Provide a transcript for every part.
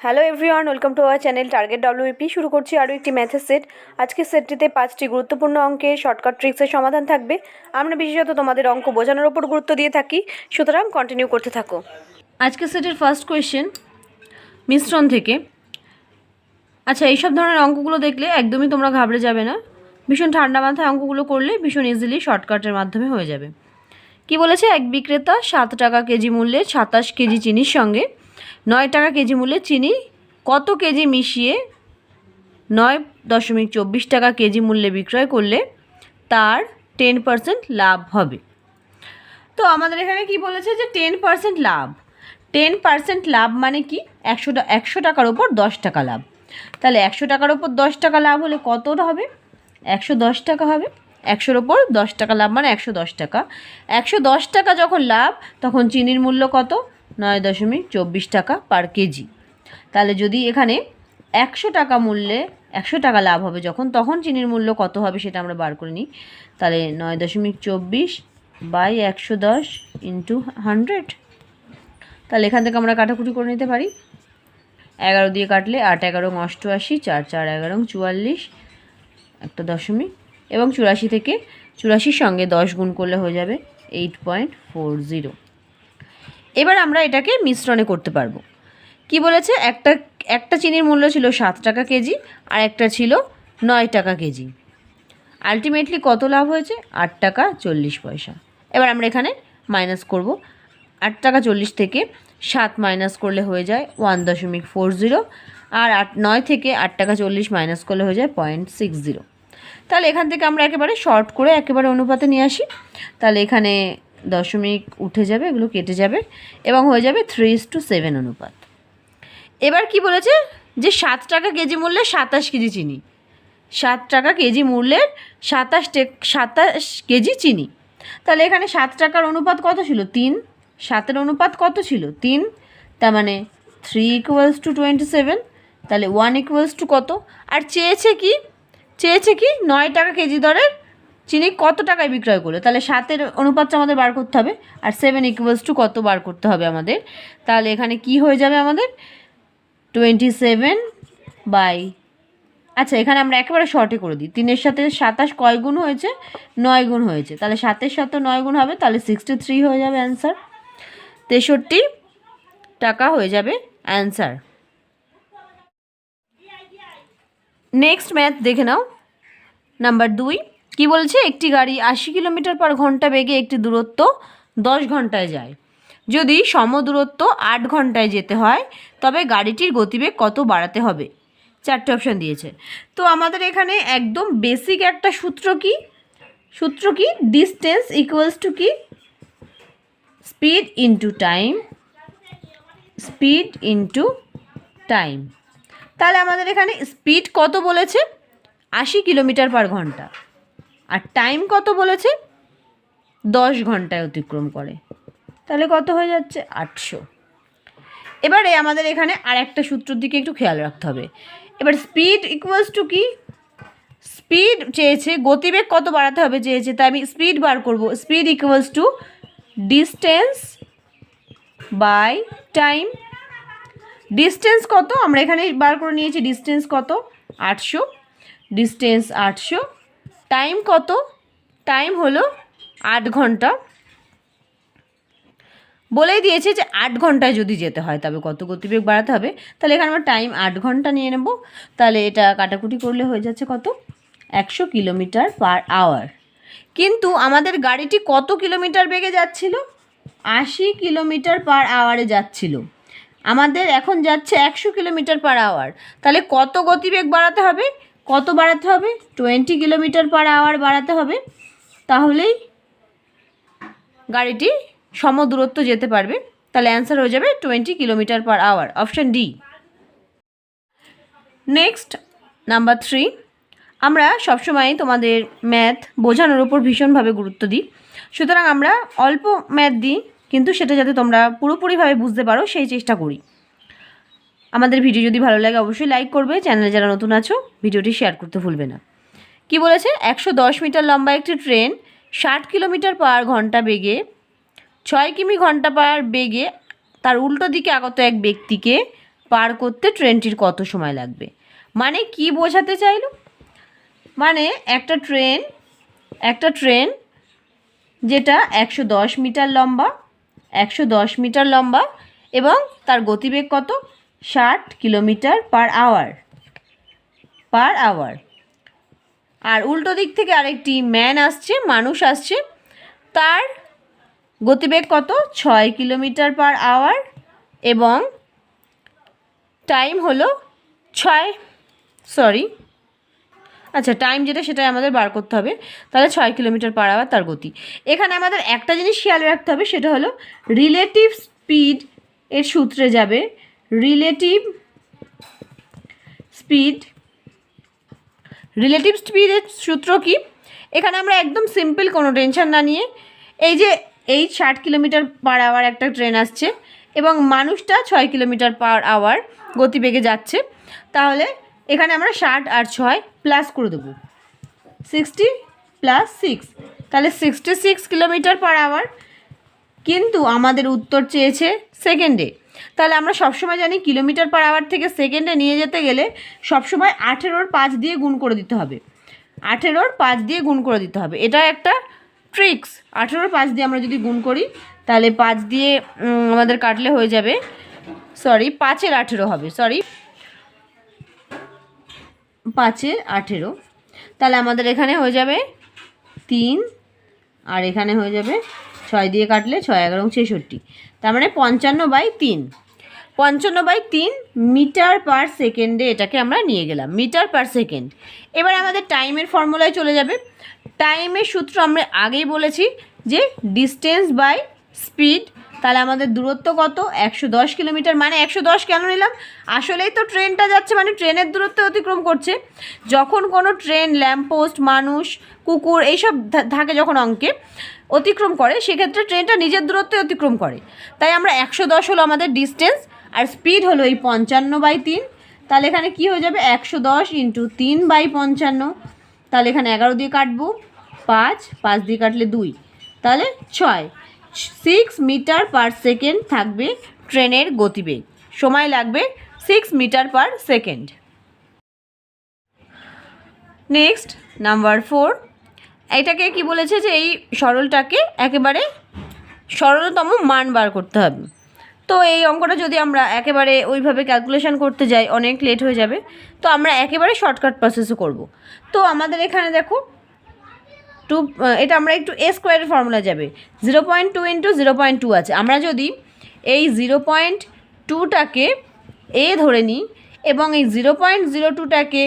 Hello everyone welcome to our channel target WP শুরু করছি আরও একটি ম্যাথের সেট আজকের সেটটিতে পাঁচটি গুরুত্বপূর্ণ অঙ্কের শর্টকাট ট্রিক্সের সমাধান থাকবে। আমরা বিশেষত তোমাদের অঙ্ক বোঝানোর ওপর গুরুত্ব দিয়ে থাকি। সুতরাং কন্টিনিউ করতে থাকো। আজকের সেটের ফার্স্ট কোয়েশ্চেন মিশ্রণ থেকে। আচ্ছা এইসব ধরনের অঙ্কগুলো দেখলে একদমই তোমরা ঘাবড়ে যাবে না। ভীষণ ঠান্ডা মাথায় অঙ্কগুলো করলে ভীষণ ইজিলি শর্টকাটের মাধ্যমে হয়ে যাবে। কি বলেছে? এক বিক্রেতা সাত টাকা কেজি মূল্যে সাতাশ কেজি চিনির সঙ্গে নয় টাকা কেজি মূল্যে চিনি, কত কেজি মিশিয়ে নয় দশমিক চব্বিশ টাকা কেজি মূল্যে বিক্রয় করলে তার টেন পার্সেন্ট লাভ হবে। তো আমাদের এখানে কি বলেছে যে টেন পার্সেন্ট লাভ। টেন পার্সেন্ট লাভ মানে কি? একশো একশো টাকার ওপর দশ টাকা লাভ। তাহলে একশো টাকার ওপর দশ টাকা লাভ হলে কতটা হবে? একশো দশ টাকা হবে। একশোর ওপর দশ টাকা লাভ মানে একশো দশ টাকা। একশো দশ টাকা যখন লাভ, তখন চিনির মূল্য কত? নয় দশমিক চব্বিশ টাকা পার কেজি। তাহলে যদি এখানে একশো টাকা মূল্যে একশো টাকা লাভ হবে যখন, তখন চিনির মূল্য কত হবে সেটা আমরা বার করে নিই। তাহলে নয় দশমিক চব্বিশ বাই একশো দশ ইন্টু হান্ড্রেড তাহলে এখান থেকে আমরা কাটাকুটি করে নিতে পারি। এগারো দিয়ে কাটলে আট, এগারো অষ্টআশি, চার চার, এগারো চুয়াল্লিশ, একটা দশমিক। এবং চুরাশি থেকে চুরাশির সঙ্গে দশ গুণ করলে হয়ে যাবে এইট পয়েন্ট ফোর জিরো এবার আমরা এটাকে মিশ্রণে করতে পারব। কি বলেছে? একটা একটা চিনির মূল্য ছিল সাত টাকা কেজি আর একটা ছিল নয় টাকা কেজি। আলটিমেটলি কত লাভ হয়েছে? আট টাকা চল্লিশ পয়সা। এবার আমরা এখানে মাইনাস করব। আট টাকা চল্লিশ থেকে সাত মাইনাস করলে হয়ে যায় ওয়ান দশমিক ফোর জিরো আর আট, নয় থেকে আট টাকা চল্লিশ মাইনাস করলে হয়ে যায় পয়েন্ট সিক্স জিরো তাহলে এখান থেকে আমরা একেবারে শর্ট করে একেবারে অনুপাতে নিয়ে আসি। তাহলে এখানে দশমিক উঠে যাবে, এগুলো কেটে যাবে এবং হয়ে যাবে থ্রি ইস টু সেভেন অনুপাত। এবার কি বলেছে? যে সাত টাকা কেজি মূল্যে সাতাশ কেজি চিনি। সাত টাকা কেজি মূল্যের সাতাশ সাতাশ কেজি চিনি। তাহলে এখানে সাত টাকার অনুপাত কত ছিল? তিন। সাতের অনুপাত কত ছিল? তিন। তার মানে three equals to twenty seven তাহলে ওয়ান ইকুয়ালস টু কত? আর চেয়েছে কি? চেয়েছে কি? নয় টাকা কেজি দরের চিনি কত টাকায় বিক্রয় করল? তাহলে সাতের অনুপাতটা আমাদের বার করতে হবে, আর সেভেন ইকুয়ালস টু কত বার করতে হবে আমাদের? তাহলে এখানে কি হয়ে যাবে আমাদের? টোয়েন্টি সেভেন বাই আচ্ছা এখানে আমরা একেবারে শর্টে করে দিই। তিনের সাথে সাতাশ কয় গুণ হয়েছে? নয় গুণ হয়েছে। তাহলে সাতের সাথে নয় গুণ হবে, তাহলে সিক্সটি থ্রি হয়ে যাবে অ্যান্সার তেষট্টি টাকা হয়ে যাবে অ্যান্সার নেক্সট ম্যাথ দেখে নাও। নাম্বার দুই কি বলছে? একটি গাড়ি আশি কিলোমিটার পার ঘণ্টা বেগে একটি দূরত্ব দশ ঘন্টায় যায়। যদি সম দূরত্ব আট ঘন্টায় যেতে হয়, তবে গাড়িটির গতিবেগ কত বাড়াতে হবে? চারটে অপশান দিয়েছে। তো আমাদের এখানে একদম বেসিক একটা সূত্র কি? সূত্র কি? ডিস্টেন্স ইকুয়ালস টু কি? Speed into time speed into time তাহলে আমাদের এখানে স্পিড কত বলেছে? আশি কিলোমিটার পার ঘণ্টা। আর টাইম কত বলেছে? দশ ঘন্টায় অতিক্রম করে। তাহলে কত হয়ে যাচ্ছে? আটশো। এবারে আমাদের এখানে আর একটা সূত্রের দিকে একটু খেয়াল রাখতে হবে। এবার স্পিড ইকুয়ালস টু কি? স্পিড চেয়েছে, গতিবেগ কত বাড়াতে হবে চেয়েছে, তাই আমি স্পিড বার করব। Speed equals to distance by time distance কত? আমরা এখানে বার করে নিয়েছি ডিস্টেন্স কত? আটশো। ডিস্টেন্স আটশো। টাইম কত? টাইম হলো আট ঘণ্টা। বলেই দিয়েছে যে আট ঘন্টায় যদি যেতে হয়, তবে কত গতিবেগ বাড়াতে হবে? তাহলে এখানে আমরা টাইম আট ঘণ্টা নিয়ে নেব। তাহলে এটা কাটাকুটি করলে হয়ে যাচ্ছে কত? একশো কিলোমিটার পার আওয়ার। কিন্তু আমাদের গাড়িটি কত কিলোমিটার বেগে যাচ্ছিল? আশি কিলোমিটার পার আওয়ারে যাচ্ছিল। আমাদের এখন যাচ্ছে একশো কিলোমিটার পার আওয়ার। তাহলে কত গতিবেগ বাড়াতে হবে? কত বাড়াতে হবে? টোয়েন্টি কিলোমিটার পার আওয়ার বাড়াতে হবে। তাহলেই গাড়িটি সম দূরত্ব যেতে পারবে। তাহলে অ্যান্সার হয়ে যাবে twenty kilometre per hour option D next number three আমরা সবসময় তোমাদের ম্যাথ বোঝানোর ওপর ভীষণভাবে গুরুত্ব দিই। সুতরাং আমরা অল্প ম্যাথ দিই, কিন্তু সেটা যাতে তোমরা পুরোপুরিভাবে বুঝতে পারো, সেই চেষ্টা করি। আমাদের ভিডিও যদি ভালো লাগে অবশ্যই লাইক করবে চ্যানেলে যারা নতুন আছো, ভিডিওটি শেয়ার করতে ভুলবে না। কি বলেছে? একশো দশ মিটার লম্বা একটি ট্রেন ষাট কিলোমিটার পার ঘণ্টা বেগে, ছয় কিমি ঘণ্টা পার বেগে, তার উল্টো দিকে আগত এক ব্যক্তিকে পার করতে ট্রেনটির কত সময় লাগবে? মানে কি বোঝাতে চাইলো? মানে একটা ট্রেন একটা ট্রেন যেটা একশো দশ মিটার লম্বা, একশো দশ মিটার লম্বা এবং তার গতিবেগ কত? ষাট kilometre per hour per hour. আর উল্টো দিক থেকে আরেকটি ম্যান আসছে, মানুষ আসছে। তার গতিবেগ কত? ছয় কিলোমিটার পার আওয়ার এবং টাইম হলো ছয় সরি আচ্ছা টাইম যেটা সেটাই আমাদের বার করতে হবে। তাহলে ছয় কিলোমিটার পার আওয়ার তার গতি। এখানে আমাদের একটা জিনিস খেয়াল রাখতে হবে, সেটা হলো রিলেটিভ স্পিড এর সূত্রে যাবে। রিলেটিভ স্পিড, রিলেটিভ স্পিডের সূত্র কি? এখানে আমরা একদম সিম্পল, কোনো টেনশন না নিয়ে এই যে এই ষাট কিলোমিটার পার আওয়ার একটা ট্রেন আসছে এবং মানুষটা ছয় কিলোমিটার পার আওয়ার গতিবেগে যাচ্ছে, তাহলে এখানে আমরা ষাট আর ছয় প্লাস করে দেবো। সিক্সটি প্লাস সিক্স তাহলে sixty six kilometre per hour, কিন্তু আমাদের উত্তর চেয়েছে সেকেন্ডে তাহলে আমরা সবসময় জানি কিলোমিটার পার আওয়ার থেকে সেকেন্ডে নিয়ে যেতে গেলে সবসময় আঠেরোর পাঁচ দিয়ে গুণ করে দিতে হবে। আঠেরোর পাঁচ দিয়ে গুণ করে দিতে হবে। এটা একটা ট্রিক্স। আঠেরোর পাঁচ দিয়ে আমরা যদি গুণ করি, তাহলে পাঁচ দিয়ে আমাদের কাটলে হয়ে যাবে, সরি, পাঁচের আঠেরো হবে, সরি। পাঁচের আঠেরো। তাহলে আমাদের এখানে হয়ে যাবে তিন, আর এখানে হয়ে যাবে ছয় দিয়ে কাটলে ছয় এগারো ছেষট্টি। তার মানে পঞ্চান্ন বাই তিন। পঞ্চান্ন বাই তিন মিটার পার সেকেন্ডে এটাকে আমরা নিয়ে গেলাম, মিটার পার সেকেন্ড। এবার আমাদের টাইমের ফর্মুলায় চলে যাবে। টাইমের সূত্র আমরা আগেই বলেছি যে ডিস্টেন্স বাই স্পিড, তাহলে আমাদের দূরত্ব কত? একশো দশ কিলোমিটার। মানে একশো দশ কেন নিলাম? আসলেই তো ট্রেনটা যাচ্ছে মানে ট্রেনের দূরত্ব অতিক্রম করছে। যখন কোনো ট্রেন, ল্যাম্পপোস্ট, মানুষ, কুকুর, এইসব থাকে যখন অঙ্কে অতিক্রম করে, সেক্ষেত্রে ট্রেনটা নিজের দূরত্বে অতিক্রম করে। তাই আমরা একশো দশ হলো আমাদের ডিস্টেন্স আর স্পিড হলো এই পঞ্চান্ন বাই তিন। তাহলে এখানে কি হয়ে যাবে? একশো দশ ইন্টু তিন বাই পঞ্চান্ন। তাহলে এখানে এগারো দিয়ে কাটবো, পাঁচ পাঁচ দিয়ে কাটলে দুই। তাহলে ছয়। সিক্স মিটার পার সেকেন্ড থাকবে ট্রেনের গতিবেগ। সময় লাগবে six metre per second next number four এটাকে কি বলেছে যে এই সরলটাকে একেবারে সরলতম মান বার করতে হবে। তো এই অঙ্কটা যদি আমরা একেবারে ওইভাবে ক্যালকুলেশন করতে যাই, অনেক লেট হয়ে যাবে, তো আমরা একেবারে শর্টকাট প্রসেসও করব। তো আমাদের এখানে দেখো, টু, এটা আমরা একটু এ স্কোয়ারের ফর্মুলা যাবে zero point two into zero point two আছে। আমরা যদি এই জিরো পয়েন্ট টুটাকে এ ধরে নিই এবং এই জিরো পয়েন্ট জিরো টুটাকে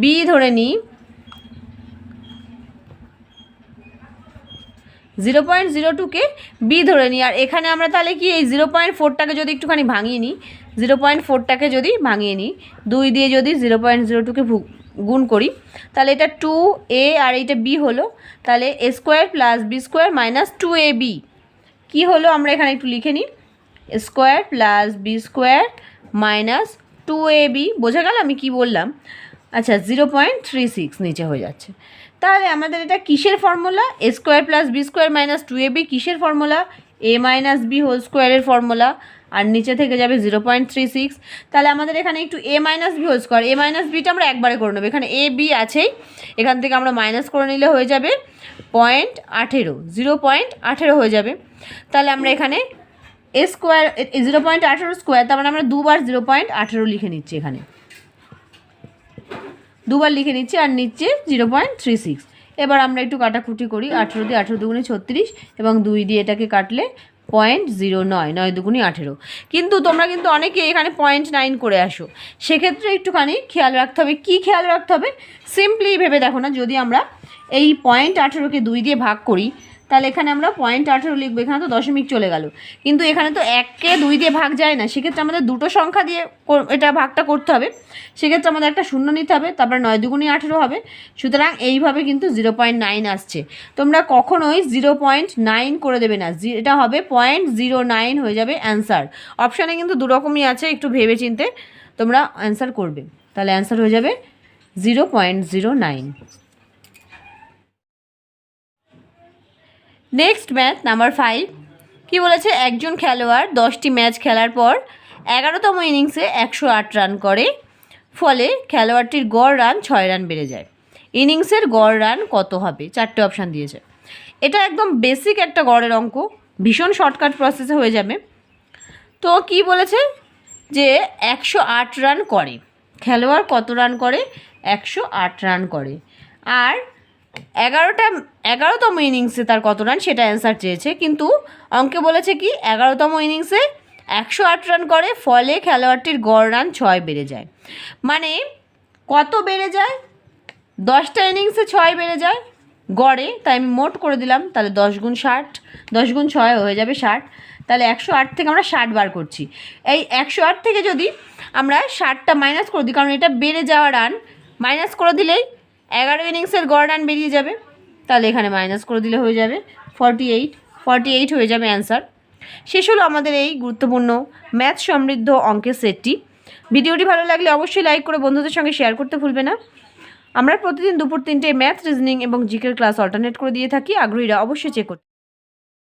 বি ধরে নিই জিরো পয়েন্ট জিরো টুকে বি ধরে নিই। আর এখানে আমরা তাহলে কি এই জিরো পয়েন্ট ফোরটাকে যদি একটুখানি ভাঙিয়ে নিই, জিরো পয়েন্ট ফোরটাকে যদি ভাঙিয়ে নিই, দুই দিয়ে যদি জিরো পয়েন্ট জিরো টুকে গুণ করি, তাহলে এটা টু এ আর এইটা বি হলো। তাহলে A square plus B square minus two A B কী হলো আমরা এখানে একটু লিখে নিই। Square plus B square minus two A B বোঝা গেল আমি কি বললাম? আচ্ছা জিরো পয়েন্ট থ্রি সিক্স নিচে হয়ে যাচ্ছে। তাহলে আমাদের এটা কিসের formula A square plus B square minus two A B কিসের formula A minus B whole স্কোয়ারের ফর্মুলা আর নিচে থেকে যাবে জিরো পয়েন্ট থ্রি সিক্স তাহলে আমাদের এখানে একটু A minus B whole square A minus beta আমরা একবারে করে নেব। এখানে এ বি আছেই। এখান থেকে আমরা মাইনাস করে নিলে হয়ে যাবে পয়েন্ট আঠেরো জিরো পয়েন্ট আঠেরো হয়ে যাবে। তাহলে আমরা এখানে এ স্কোয়ার জিরো পয়েন্ট আঠেরো স্কোয়ার তার মানে আমরা দুবার জিরো পয়েন্ট আঠেরো লিখে নিচ্ছি এখানে। দুবার লিখে নিচ্ছি আর নিচ্ছে জিরো পয়েন্ট থ্রি সিক্স। এবার আমরা একটু কাটাকুটি করি, আঠেরো দিয়ে আঠেরো দুগুণে ছত্রিশ এবং দুই দিয়ে এটাকে কাটলে পয়েন্ট জিরো নয় নয় দুগুণি আঠেরো। কিন্তু তোমরা কিন্তু অনেকে এখানে পয়েন্ট নাইন করে আসো। সেক্ষেত্রে একটুখানি খেয়াল রাখতে হবে। কী খেয়াল রাখতে হবে? সিম্পলি ভেবে দেখো না, যদি আমরা এই পয়েন্ট আঠেরোকে দুই দিয়ে ভাগ করি তাহলে এখানে আমরা পয়েন্ট আঠেরো লিখব, এখানে তো দশমিক চলে গেল। কিন্তু এখানে তো এককে দুই দিয়ে ভাগ যায় না, সেক্ষেত্রে আমাদের দুটো সংখ্যা দিয়ে এটা ভাগটা করতে হবে। সেক্ষেত্রে আমাদের একটা শূন্য নিতে হবে, তারপরে নয় দুগুণি আঠেরো হবে। সুতরাং এইভাবে কিন্তু জিরো পয়েন্ট নাইন আসছে। তোমরা কখনোই জিরো পয়েন্ট নাইন করে দেবে না এটা হবে পয়েন্ট জিরো নাইন হয়ে যাবে অ্যান্সার অপশানে কিন্তু দুরকমই আছে, একটু ভেবে চিনতে তোমরা অ্যান্সার করবে। তাহলে অ্যান্সার হয়ে যাবে zero point zero nine next match number five কি বলেছে? একজন খেলোয়াড় দশটি ম্যাচ খেলার পর এগারোতম ইনিংসে একশো আট রান করে। ফলে খেলোয়াড়টির গড় রান ছয় রান বেড়ে যায়। ইনিংসের গড় রান কত হবে? চারটে অপশান দিয়েছে। এটা একদম বেসিক একটা গড়ের অঙ্ক। ভীষণ শর্টকাট প্রসেসে হয়ে যাবে। তো কি বলেছে? যে একশো আট রান করে। খেলোয়াড় কত রান করে? একশো আট রান করে। আর এগারোটা, এগারোতম ইনিংসে তার কত রান সেটা অ্যান্সার চেয়েছে, কিন্তু অঙ্কে বলেছে কি, এগারোতম ইনিংসে একশো আট রান করে, ফলে খেলোয়াড়টির গড় রান ছয় বেড়ে যায়। মানে কত বেড়ে যায়? দশটা ইনিংসে ছয় বেড়ে যায়, গড়ে, তাই আমি মোট করে দিলাম, তাহলে দশ গুণ ষাট, দশ গুণ ছয় হয়ে যাবে ষাট, তাহলে একশো আট থেকে আমরা ষাট বার করছি। এই একশো আট থেকে যদি আমরা ষাটটা মাইনাস করে দিই, কারণ এটা বেড়ে যাওয়া রান মাইনাস করে দিলেই এগারো ইনিংসের গড় রান বেরিয়ে যাবে, তাহলে এখানে মাইনাস করে দিলে হয়ে যাবে ফর্টি এইট ফর্টি এইট হয়ে যাবে অ্যান্সার শেষ হলো আমাদের এই গুরুত্বপূর্ণ ম্যাথ সমৃদ্ধ অঙ্কের সেটটি। ভিডিওটি ভালো লাগলে অবশ্যই লাইক করে বন্ধুদের সঙ্গে শেয়ার করতে ভুলবে না। আমরা প্রতিদিন দুপুর তিনটে ম্যাথ রিজনিং এবং জিকের ক্লাস অল্টারনেট করে দিয়ে থাকি। আগ্রহীরা অবশ্যই চেক করতে